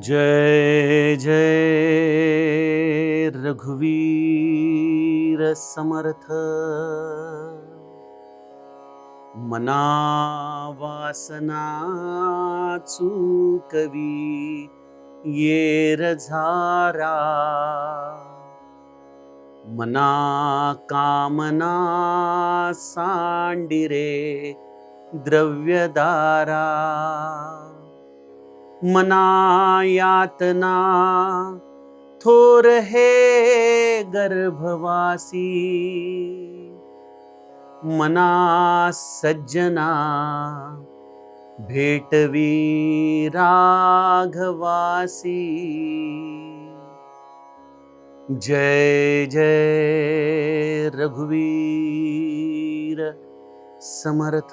जय जय रघुवीर समर्थ। मना वासना चूकवी येर झारा मना कामना सांडिरे द्रव्यदारा। मना यातना थोर हे गर्भवासी। मना सज्जना भेटवी राघवासी। जय जय रघुवीर समर्थ।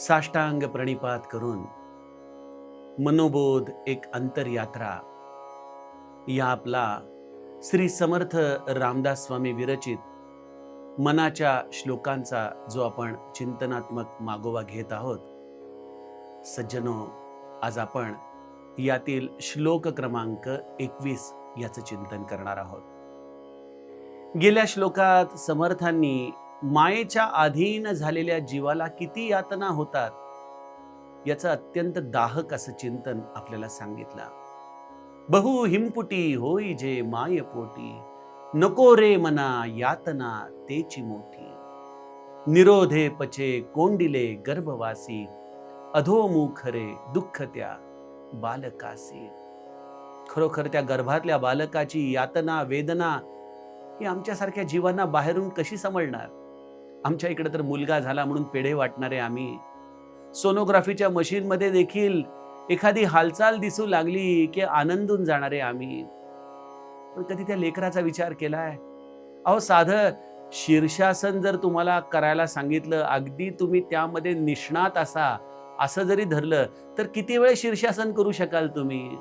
साष्टांग प्रणिपात करून मनोबोध एक अंतरयात्रा. या आपला श्री समर्थ रामदास स्वामी विरचित मनाच्या श्लोकांचा जो आपण चिंतनात्मक मागोवा घेत आहोत. सज्जनो आज आपण यातील श्लोक क्रमांक एकवीस याचं चिंतन करणार आहोत. गेल्या श्लोकात समर्थांनी मायेच्या अधीन झालेल्या जीवाला किती यातना होतात याचं अत्यंत दाहक असं चिंतन आपल्याला सांगितलं. बहु हिमपुटी होई जे माय पोटी नको रे मना यातना तेची मोठी. निरोधे पचे कोंडिले गर्भवासी अधोमुख रे दुःख त्या बालकासी. खरोखर त्या गर्भातल्या बालकाची यातना वेदना ही आमच्यासारख्या जीवांना बाहेरून कशी समजणार आमच्या इकडे तर मुलगा झाला म्हणून पेढे वाटणारे आम्ही. सोनोग्राफीच्या मशीनमध्ये देखील एखादी हालचाल दिसू लागली की आनंदून जाणारे आम्ही. पण कधी त्या लेकराचा विचार केलाय? अहो साधं शीर्षासन जर तुम्हाला करायला सांगितलं अगदी तुम्ही त्यामध्ये निष्णात असा असं जरी धरलं तर किती वेळ शीर्षासन करू शकाल तुम्ही?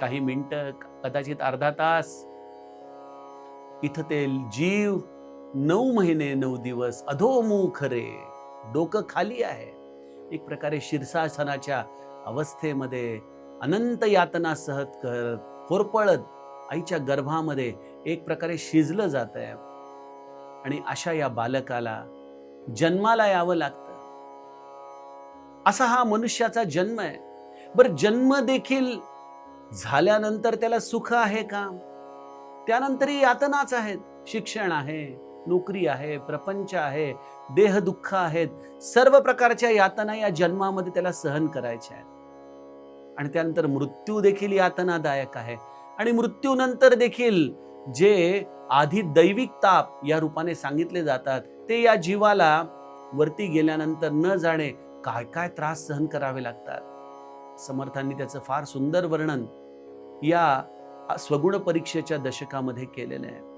काही मिनटं कदाचित अर्धा तास. इथं ते जीव नऊ महिने नऊ दिवस अधोमुख रे डोकं खाली आहे. एक प्रकारे शीर्षासनाच्या अवस्थेमध्ये अनंत यातना सहत करत होरपळत आईच्या गर्भामध्ये एक प्रकारे शिजलं जात आहे आणि अशा या बालकाला जन्माला यावं लागतं. असा हा मनुष्याचा जन्म आहे. बरं जन्म देखील झाल्यानंतर त्याला सुख आहे का? त्यानंतरही यातनाच आहेत. शिक्षण आहे. नोकरी आहे प्रपंच आहे देहदुःख आहेत सर्व प्रकारच्या यातना या जन्मामध्ये त्याला सहन करायच्या आहेत. आणि त्यानंतर मृत्यू देखील यातनादायक आहे. आणि मृत्यूनंतर देखील जे आधी दैविक ताप या रूपाने सांगितले जातात ते या जीवाला वरती गेल्यानंतर न जाणे काय काय त्रास सहन करावे लागतात. समर्थांनी त्याचं फार सुंदर वर्णन या स्वगुण परीक्षेच्या दशकामध्ये केलेलं आहे.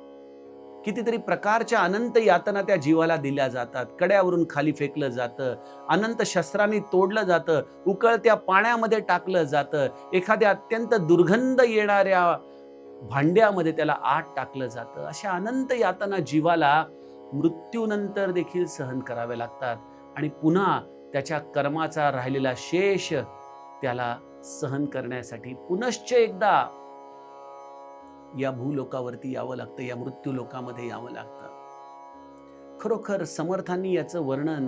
कितीतरी प्रकारच्या अनंत यातना त्या जीवाला दिल्या जातात. कड्यावरून खाली फेकलं जातं. अनंत शस्त्रांनी तोडलं जातं. उकळत्या पाण्यामध्ये टाकलं जातं. एखाद्या अत्यंत दुर्गंध येणाऱ्या भांड्यामध्ये त्याला आत टाकलं जातं. अशा अनंत यातना जीवाला मृत्यूनंतर देखील सहन करावे लागतात. आणि पुन्हा त्याच्या कर्माचा राहिलेला शेष त्याला सहन करण्यासाठी पुनश्च एकदा या भूलोकावरती यावं लागतं या मृत्यू लोकामध्ये यावं लागतं. खरोखर समर्थांनी याचं वर्णन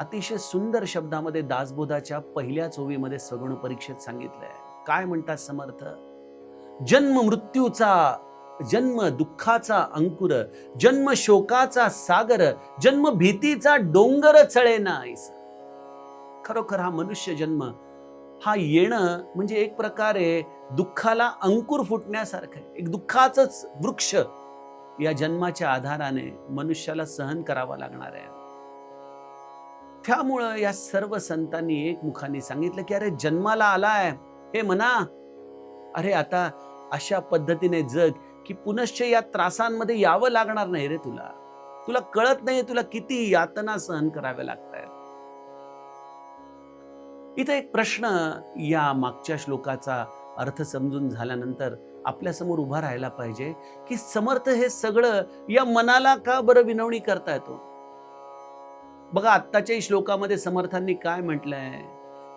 अतिशय सुंदर शब्दामध्ये दासबोधाच्या पहिल्या चोवीमध्ये सगुण परीक्षेत सांगितलंय. काय म्हणतात समर्थ? जन्म मृत्यूचा जन्म दुःखाचा अंकुर जन्म शोकाचा सागर जन्म भीतीचा डोंगर चळे नाहीस. खरोखर हा मनुष्य जन्म हा येणं म्हणजे एक प्रकारे दुःखाला अंकुर फुटण्यासारखं आहे. एक दुःखाचंच वृक्ष या जन्माच्या आधाराने मनुष्याला सहन करावा लागणार आहे. त्यामुळं या सर्व संतांनी एकमुखाने सांगितलं की अरे जन्माला आलाय. हे म्हणा. अरे आता अशा पद्धतीने जग की पुनश्च या त्रासांमध्ये यावं लागणार नाही रे तुला. तुला कळत नाही तुला किती यातना सहन कराव्या लागतात. इथं एक प्रश्न या मागच्या श्लोकाचा अर्थ समजून झाल्यानंतर आपल्यासमोर उभा राहायला पाहिजे की समर्थ हे सगळं या मनाला का बरं विनवणी करता येतो? बघा आत्ताच्याही श्लोकामध्ये समर्थांनी काय म्हटलंय?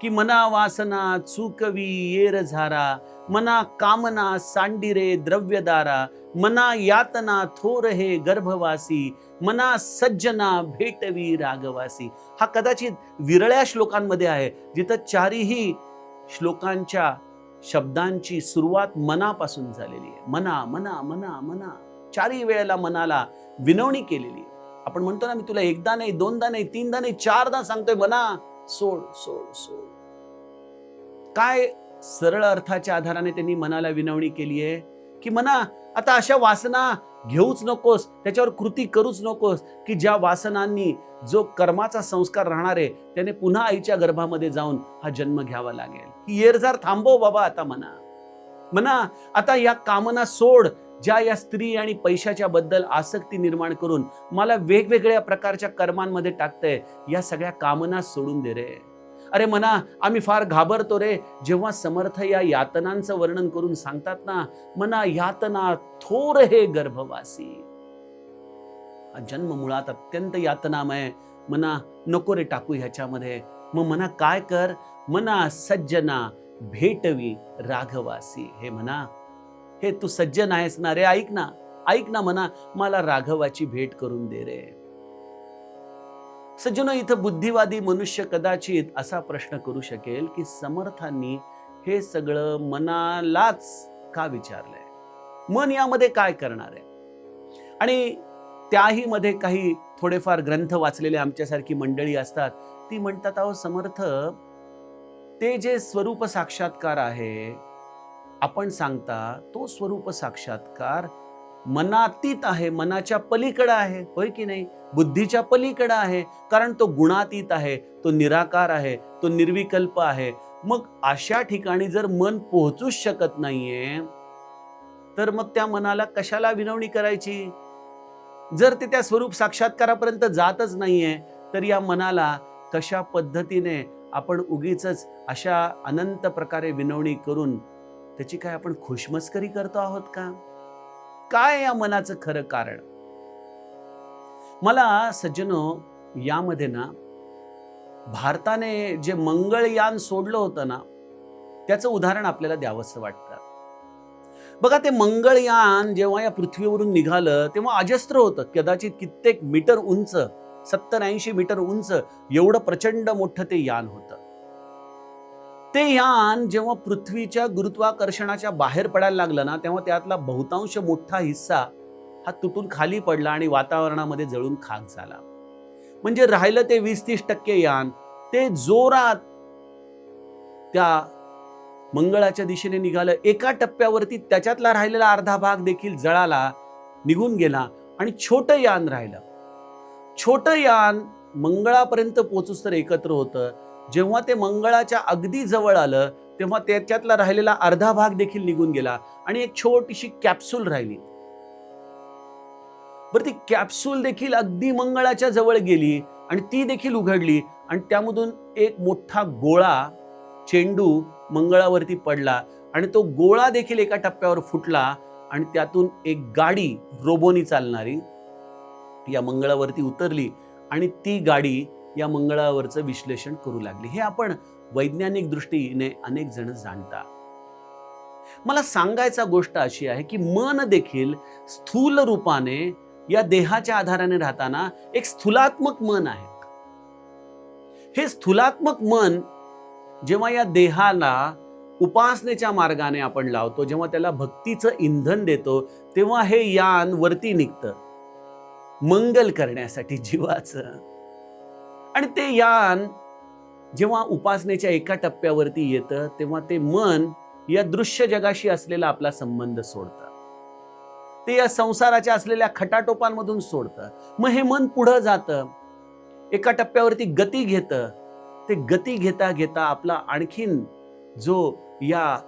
की मना वासना चुकवी येर झारा मना कामना सांडिरे द्रव्यदारा मना यातना थोर हे गर्भवासी मना सज्जना भेटवी रागवासी. हा कदाचित विरळ्या श्लोकांमध्ये आहे जिथं चारीही श्लोकांच्या शब्दांची सुरुवात मनापासून झालेली आहे. मना मना मना मना. चारही वेळेला मनाला विनवणी केलेली आहे. आपण म्हणतो ना मी तुला एकदा नाही दोनदा नाही तीनदा नाही चारदा सांगतोय मना सोड सोड सोड. काय सरळ अर्थाच्या आधाराने त्यांनी मनाला विनवणी केली आहे की मना आता अशा वासना घेऊच नकोस त्याच्यावर कृती करूच नकोस की ज्या वासनांनी जो कर्माचा संस्कार राहणार आहे त्याने पुन्हा आईच्या गर्भामध्ये जाऊन हा जन्म घ्यावा लागेल. ही येरजार थांबव बाबा आता म्हणा म्हणा आता या कामना सोड ज्या या स्त्री आणि पैशाच्या बद्दल आसक्ती निर्माण करून मला वेगवेगळ्या प्रकारच्या कर्मांमध्ये टाकतंय या सगळ्या कामना सोडून दे रे. अरे म्हणा आम्ही फार घाबरतो रे. जेव्हा समर्थ या यातनांचं वर्णन करून सांगतात ना म्हणा यातना थोर हे गर्भवासी. जन्म मुळात अत्यंत यातनामय. म्हणा नको रे टाकू ह्याच्यामध्ये. मग म्हणा काय कर? म्हणा सज्जना भेटवी राघवासी. हे म्हणा हे तू सज्जन आहेस ना रे ऐक ना. ऐक ना म्हणा मला राघवाची भेट करून दे रे. सज्जनो इथं बुद्धिवादी मनुष्य कदाचित असा प्रश्न करू शकेल की समर्थांनी हे सगळं मनालाच का विचारलंय? मन यामध्ये काय करणार आहे? आणि त्याही मध्ये काही थोडेफार ग्रंथ वाचलेले आमच्यासारखी मंडळी असतात ती म्हणतात अहो समर्थ ते जे स्वरूप साक्षात्कार आहे आपण सांगता तो स्वरूप साक्षात्कार मनातीत आहे मनाच्या पलीकडं आहे. होय की नाही? बुद्धीच्या पलीकडं आहे. कारण तो गुणातीत आहे तो निराकार आहे तो निर्विकल्प आहे. मग अशा ठिकाणी जर मन पोहोचूच शकत नाहीये तर मग त्या मनाला कशाला विनवणी करायची? जर ते त्या स्वरूप साक्षात्कारापर्यंत जातच नाहीये तर या मनाला कशा पद्धतीने आपण उगीच अशा अनंत प्रकारे विनवणी करून त्याची काय आपण खुशमस्करी करतो आहोत का? काय या मनाचं खरं कारण? मला सज्जनो यामध्ये ना भारताने जे मंगळयान सोडलं होतं ना त्याचं उदाहरण आपल्याला द्यावंसं वाटतं. बघा ते मंगळयान जेव्हा या पृथ्वीवरून निघालं तेव्हा अजस्त्र होतं. कदाचित कित्येक मीटर उंच सत्तर ऐंशी मीटर उंच एवढं प्रचंड मोठं ते यान होतं. ते यान जेव्हा पृथ्वीच्या गुरुत्वाकर्षणाच्या बाहेर पडायला लागलं ना तेव्हा त्यातला बहुतांश मोठा हिस्सा हा तुटून खाली पडला आणि वातावरणामध्ये जळून खाक झाला. म्हणजे राहिलं ते वीस तीस टक्के यान ते जोरात त्या मंगळाच्या दिशेने निघालं. एका टप्प्यावरती त्याच्यातला राहिलेला अर्धा भाग देखील जळाला निघून गेला आणि छोटं यान राहिलं. छोटं यान मंगळापर्यंत पोचूस तर एकत्र होतं. जेव्हा ते मंगळाच्या अगदी जवळ आलं तेव्हा त्याच्यातला राहिलेला अर्धा भाग देखील निघून गेला आणि एक छोटीशी कॅप्सूल राहिली. बरं ती कॅप्सूल देखील अगदी मंगळाच्या जवळ गेली आणि ती देखील उघडली आणि त्यामधून एक मोठा गोळा चेंडू मंगळावरती पडला आणि तो गोळा देखील एका टप्प्यावर फुटला आणि त्यातून एक गाडी रोबोनी चालणारी या मंगळावरती उतरली आणि ती गाडी या मंगळावरचं विश्लेषण करू लागली. हे आपण वैज्ञानिक दृष्टीने अनेक जण जाणता. मला सांगायचा गोष्ट अशी आहे की मन देखील स्थूल रूपाने या देहाच्या आधाराने राहताना एक स्थूलात्मक मन आहे. हे स्थूलात्मक मन जेव्हा या देहाला उपासनेच्या मार्गाने आपण लावतो जेव्हा त्याला भक्तीचं इंधन देतो तेव्हा हे यान वरती निघतं. मंगल करण्यासाठी जीवाचं. आणि ते यान जेव्हा उपासनेच्या एका टप्प्यावरती येतं तेव्हा ते मन या दृश्य जगाशी असलेला आपला संबंध सोडतं. ते या संसाराच्या असलेल्या खटाटोपांमधून सोडतं. मग हे मन पुढं जातं. एका टप्प्यावरती गती घेतं. ते गती घेता घेता आपला आणखीन जो या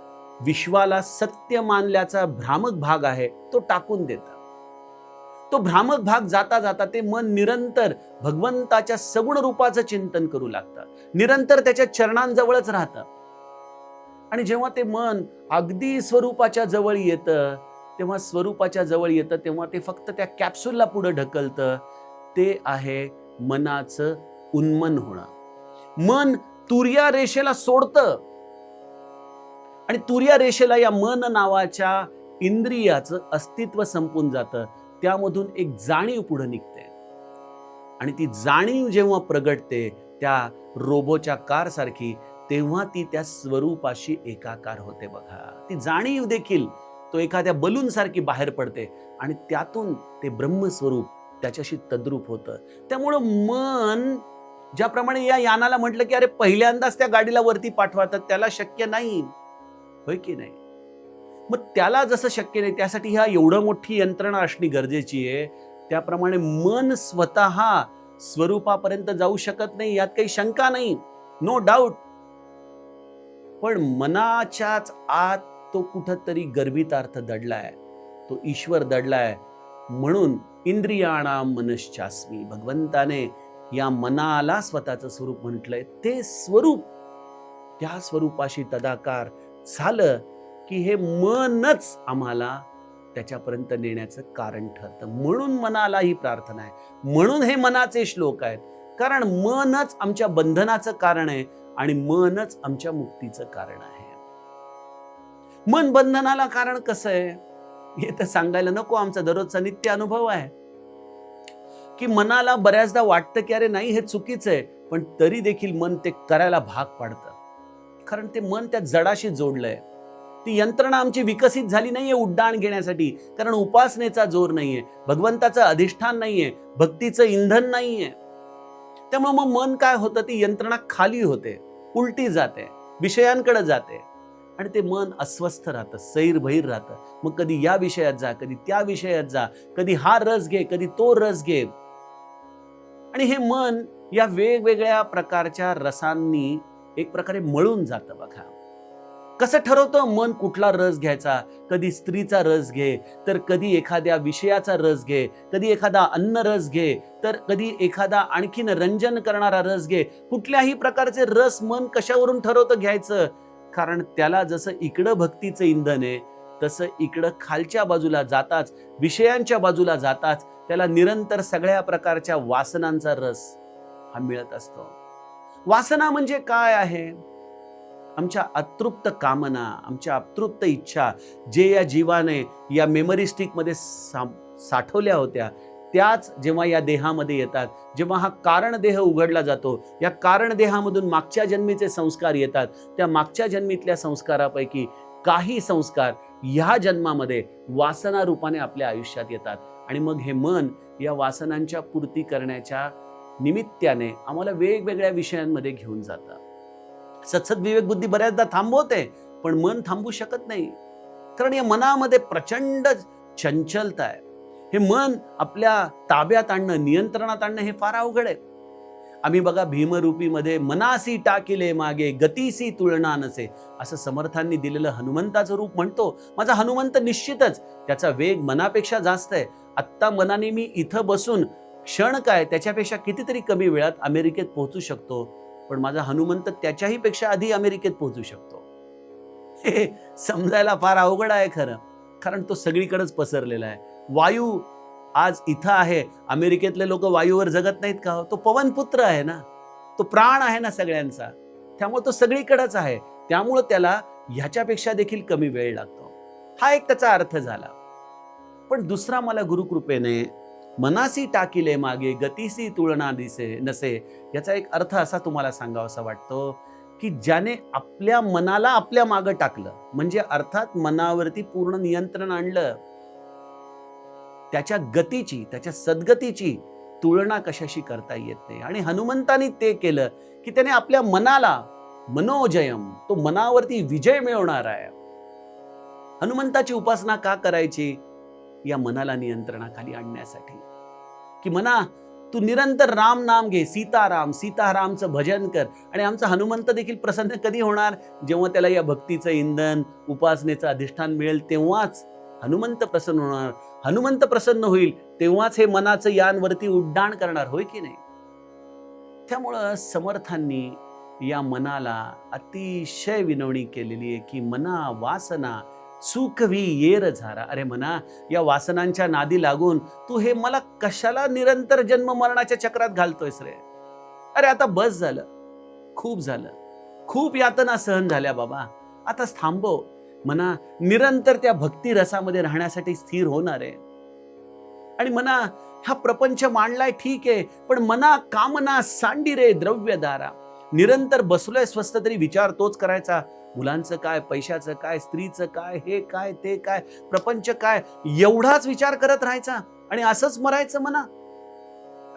विश्वाला सत्य मानल्याचा भ्रामक भाग आहे तो टाकून देतं. तो भ्रामक भाग जाता जाता ते मन निरंतर भगवंताच्या सगुण रूपाचं चिंतन करू लागतं. निरंतर त्याच्या चरणांजवळच राहतं. आणि जेव्हा ते मन अगदी स्वरूपाच्या जवळ येतं तेव्हा स्वरूपाच्या जवळ येतं तेव्हा ते फक्त त्या कॅप्सूलला पुढे ढकलतं. ते आहे मनाचं उन्मन होणं. मन तुर्या रेषेला सोडतं. आणि तुर्या रेषेला या मन नावाच्या इंद्रियाचं अस्तित्व संपून जातं. त्यामधून एक जाणीव पुढे निघते. आणि ती जाणीव जेव्हा प्रगटते त्या रोबोच्या कार सारखी तेव्हा ती त्या स्वरूपाशी एकाकार होते बघा. ती जाणीव देखील तो एखाद्या बलून सारखी बाहेर पडते आणि त्यातून ते ब्रह्मस्वरूप त्याच्याशी तद्रूप होतं. त्यामुळं मन ज्याप्रमाणे या यानाला म्हटलं की अरे पहिल्यांदाच त्या गाडीला वरती पाठवतात त्याला शक्य नाही. होय की नाही? मग त्याला जसं शक्य नाही त्यासाठी ह्या एवढं मोठी यंत्रणा असणे गरजेची आहे. त्याप्रमाणे मन स्वतः स्वरूपापर्यंत जाऊ शकत नाही यात काही शंका नाही. नो डाऊट पण मनाच्याच आत तो कुठंतरी गर्भितार्थ दडलाय. तो ईश्वर दडलाय. म्हणून इंद्रियाणा मनश्चास्मी. भगवंताने या मनाला स्वतःचं स्वरूप म्हटलंय. ते स्वरूप त्या स्वरूपाशी तदाकार झालं की हे मनच आम्हाला त्याच्यापर्यंत नेण्याचं कारण ठरतं. म्हणून मनाला ही प्रार्थना आहे. म्हणून हे मनाचे श्लोक आहेत. कारण मनच आमच्या बंधनाचं कारण आहे आणि मनच आमच्या मुक्तीचं कारण आहे. मन बंधनाला कारण कसं आहे? हे तर सांगायला नको. आमचा दररोजचा नित्य अनुभव आहे. की मनाला बऱ्याचदा वाटतं की अरे नाही हे चुकीचं आहे. पण तरी देखील मन ते करायला भाग पाडतं. कारण ते मन त्या जडाशी जोडलंय. ती यंत्रणा आमची विकसित झाली नाहीये उड्डाण घेण्यासाठी. कारण उपासनेचा जोर नाहीये भगवंताचं अधिष्ठान नाहीये भक्तीचं इंधन नाहीये. त्यामुळे मग मन काय होतं? ती यंत्रणा खाली होते उलटी जाते विषयांकडे जाते. आणि ते मन अस्वस्थ राहतं सैरभैर राहतं. मग कधी या विषयात जा कधी त्या विषयात जा कधी हा रस घे कधी तो रस घे. आणि हे मन या वेगवेगळ्या प्रकारच्या रसांनी एक प्रकारे मळून जातं बघा. कसं ठरवतं? मन कुठला रस घ्यायचा? कधी स्त्रीचा रस घे तर कधी एखाद्या विषयाचा रस घे कधी एखादा अन्न रस घे तर कधी एखादा आणखीन रंजन करणारा रस घे. कुठल्याही प्रकारचे रस मन कशावरून ठरवतं घ्यायचं? कारण त्याला जसं इकडं भक्तीचं इंधन आहे तसं इकडं खालच्या बाजूला जाताच विषयांच्या बाजूला जाताच त्याला निरंतर सगळ्या प्रकारच्या वासनांचा रस हा मिळत असतो. वासना म्हणजे काय आहे? आमच्या अतृप्त कामना आमच्या अतृप्त इच्छा जे या जीवाने या मेमरी स्टिकमध्ये सा साठवल्या होत्या त्याच जेव्हा या देहामध्ये येतात जेव्हा हा कारण देह उघडला जातो या कारण देहामधून मागच्या जन्मीचे संस्कार येतात त्या मागच्या जन्मीतल्या संस्कारापैकी काही संस्कार ह्या जन्मामध्ये वासना रूपाने आपल्या आयुष्यात येतात. आणि मग हे मन या वासनांच्या पूर्ती करण्याच्या निमित्ताने आम्हाला वेगवेगळ्या विषयांमध्ये घेऊन जातं. सतसत विवेक बुद्धी बऱ्याचदा थांबवते पण मन थांबू शकत नाही. कारण या मनामध्ये प्रचंड चंचलता आहे. हे मन आपल्या ताब्यात आणणं नियंत्रणात आणणं हे फार अवघड आहे. आम्ही बघा भीमरूपीमध्ये मनासी टाकिले मागे गतीसी तुलना नसे असं समर्थांनी दिलेलं हनुमंताचं रूप म्हणतो. माझा हनुमंत निश्चितच त्याचा वेग मनापेक्षा जास्त आहे. आत्ता मनाने मी इथं बसून क्षण काय त्याच्यापेक्षा कितीतरी कमी वेळात अमेरिकेत पोहोचू शकतो? पण माझा हनुमंत त्याच्याही पेक्षा आधी अमेरिकेत पोहोचू शकतो. हे समजायला फार अवघड आहे खरं. कारण तो सगळीकडेच पसरलेला आहे. वायू आज इथं आहे. अमेरिकेतले लोक वायूवर जगत नाहीत का हो? तो पवनपुत्र आहे ना. तो प्राण आहे ना सगळ्यांचा. त्यामुळे तो सगळीकडेच आहे. त्यामुळं त्याला ह्याच्यापेक्षा देखील कमी वेळ लागतो. हा एक त्याचा अर्थ झाला. पण दुसरा मला गुरुकृपेने मनासी टाकिले मागे गतीसी तुलना दिसे नसे याचा एक अर्थ असा तुम्हाला सांगावासा वाटतो की ज्याने आपल्या मनाला आपल्या मागं टाकलं म्हणजे अर्थात मनावरती पूर्ण नियंत्रण आणलं त्याच्या गतीची त्याच्या सद्गतीची तुलना कशाशी करता येत? नाही आणि हनुमंतानी ते केलं की त्याने आपल्या मनाला मनोजयम तो मनावरती विजय मिळवणार आहे. हनुमंताची उपासना का करायची? या मनाला नियंत्रणाखाली आणण्यासाठी. की मना तू निरंतर राम नाम घे सीताराम सीतारामचं भजन कर. आणि आमचा हनुमंत देखील प्रसन्न कधी होणार? जेव्हा त्याला या भक्तीचं इंधन उपासनेचं अधिष्ठान मिळेल तेव्हाच हनुमंत प्रसन्न होणार. हनुमंत प्रसन्न होईल तेव्हाच हे मनाचं यानवरती उड्डाण करणार होय की नाही? त्यामुळं समर्थांनी या मनाला अतिशय विनवणी केलेली आहे की मना वासना सुखवी येर झारा. अरे म्हणा या वासनांच्या नादी लागून तू हे मला कशाला निरंतर जन्म मरणाच्या चक्रात घालतोयस रे? अरे आता बस झालं. खूप झालं. खूप यातना सहन झाल्या बाबा. आता थांबव. म्हणा निरंतर त्या भक्ती रसामध्ये राहण्यासाठी स्थिर होणार आहे. आणि म्हणा हा प्रपंच मांडलाय ठीक आहे पण मना कामना सांडी रे द्रव्यदारा निरंतर बसलोय स्वस्त तरी विचार तोच करायचा. मुलांचं काय पैशाचं काय स्त्रीचं काय हे काय ते काय प्रपंच काय एवढाच विचार करत राहायचा आणि असंच मरायचं म्हणा.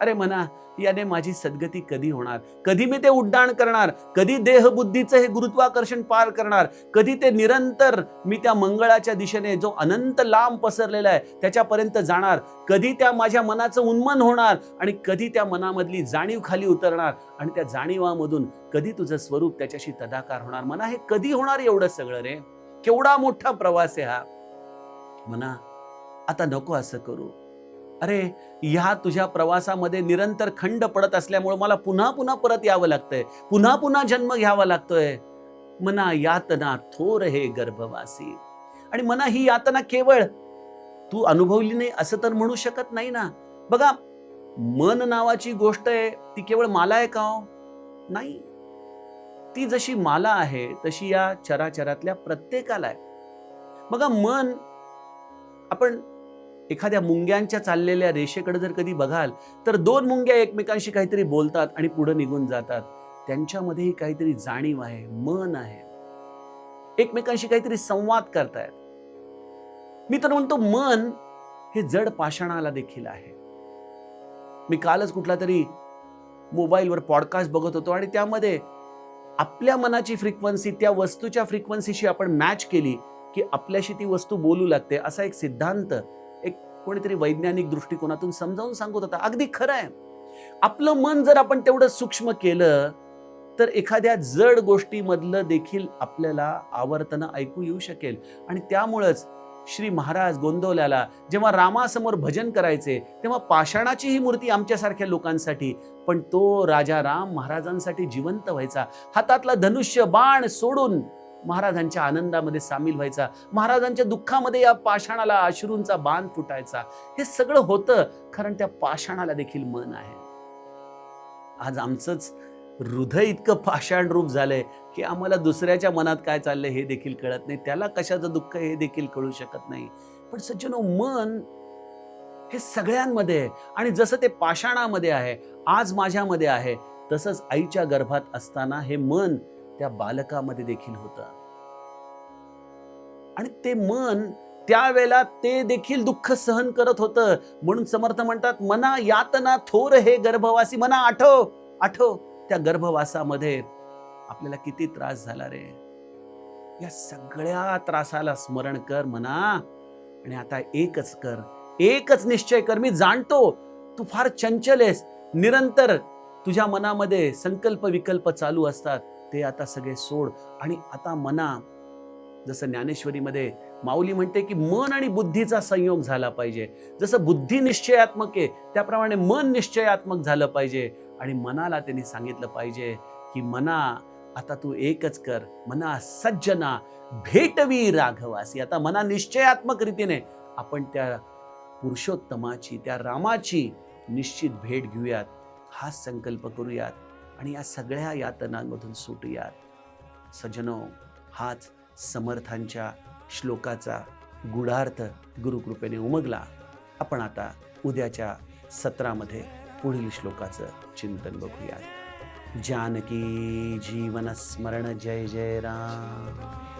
अरे म्हणा याने माझी सद्गती कधी होणार? कधी मी ते उड्डाण करणार? कधी देहबुद्धीचं हे गुरुत्वाकर्षण पार करणार? कधी ते निरंतर मी त्या मंगळाच्या दिशेने जो अनंत लांब पसरलेला आहे त्याच्यापर्यंत जाणार? कधी त्या माझ्या मनाचं उन्मन होणार? आणि कधी त्या मनामधली जाणीव खाली उतरणार? आणि त्या जाणीवामधून कधी तुझं स्वरूप त्याच्याशी तदाकार होणार? म्हणा हे कधी होणार एवढं सगळं रे? केवढा मोठा प्रवास आहे हा. म्हणा आता नको असं करू. अरे ह्या तुझ्या प्रवासामध्ये निरंतर खंड पडत असल्यामुळे मला पुन्हा पुन्हा परत यावं लागतंय. पुन्हा पुन्हा जन्म घ्यावा लागतोय. मना यातना थोर हे गर्भवासी. आणि मना ही यातना केवळ तू अनुभवली नाही असं तर म्हणू शकत नाही ना. बघा मन नावाची गोष्ट आहे ती केवळ माला आहे का हो? नाही. ती जशी माला आहे तशी या चराचरातल्या प्रत्येकाला आहे. बघा मन आपण एखाद्या मुंग्यांच्या चाललेल्या रेषेकडे जर कधी बघाल तर दोन मुंग्या एकमेकांशी काहीतरी बोलतात आणि पुढे निघून जातात. त्यांच्यामध्येही काहीतरी जाणीव आहे मन आहे. एकमेकांशी काहीतरी संवाद करतायत. मी तर म्हणतो मन हे जड पाषाणाला देखील आहे. मी कालच कुठला तरी मोबाईलवर पॉडकास्ट बघत होतो आणि त्यामध्ये आपल्या मनाची फ्रिक्वन्सी त्या वस्तूच्या फ्रिक्वन्सीशी आपण मॅच केली की आपल्याशी ती वस्तू बोलू लागते असा एक सिद्धांत कोणीतरी वैज्ञानिक दृष्टिकोनातून समजावून सांगत होता. अगदी खरं आहे. आपलं मन जर आपण तेवढं सूक्ष्म केलं तर एखाद्या जड गोष्टीमधलं देखील आपल्याला आवर्तनं ऐकू येऊ शकेल. आणि त्यामुळंच श्री महाराज गोंदवल्याला जेव्हा रामासमोर भजन करायचे तेव्हा पाषाणाची ही मूर्ती आमच्यासारख्या लोकांसाठी पण तो राजा राम महाराजांसाठी जिवंत व्हायचा. हातातला धनुष्य बाण सोडून महाराजांच्या आनंदामध्ये सामील व्हायचा महाराजांच्या दुःखामध्ये या पाषाणाला अश्रूंचा बाण फुटायचा हे सगळं होतं कारण त्या पाषाणाला देखील मन आहे. आज आमचंच हृदय इतकं पाषाण रूप झालंय की आम्हाला दुसऱ्याच्या मनात काय चाललंय हे देखील कळत नाही. त्याला कशाचं दुःख हे देखील कळू शकत नाही. पण सज्जनो मन हे सगळ्यांमध्ये आहे. आणि जसं ते पाषाणामध्ये आहे आज माझ्यामध्ये आहे तसंच आईच्या गर्भात असताना हे मन त्या बालकामध्ये देखील होतं. आणि ते मन त्यावेळेला ते देखील दुःख सहन करत होतं. म्हणून समर्थ म्हणतात मना यातना थोर हे गर्भवासी मना आठव आठव त्या गर्भवासामध्ये आपल्याला किती त्रास झाला रे. या सगळ्या त्रासाला स्मरण कर म्हणा आणि आता एकच कर. एकच निश्चय कर. मी जाणतो तू फार चंचल आहेस. निरंतर तुझ्या मनामध्ये संकल्प विकल्प चालू असतात. ते आता सगळे सोड आणि आता मना जसं ज्ञानेश्वरीमध्ये माऊली म्हणते की मन आणि बुद्धीचा संयोग झाला पाहिजे. जसं बुद्धी निश्चयात्मक आहे त्याप्रमाणे मन निश्चयात्मक झालं पाहिजे. आणि मनाला त्यांनी सांगितलं पाहिजे की मना आता तू एकच कर. मना सज्जना भेटवी राघवासी. आता मना निश्चयात्मक रीतीने आपण त्या पुरुषोत्तमाची त्या रामाची निश्चित भेट घेऊयात. हा संकल्प करूयात आणि या सगळ्या यातनांमधून सुटूयात. सजनो हाच समर्थांच्या श्लोकाचा गुढार्थ गुरुकृपेने उमगला. आपण आता उद्याच्या सत्रामध्ये पुढील श्लोकाचं चिंतन बघूया जानकी जीवन स्मरण जय जय राम.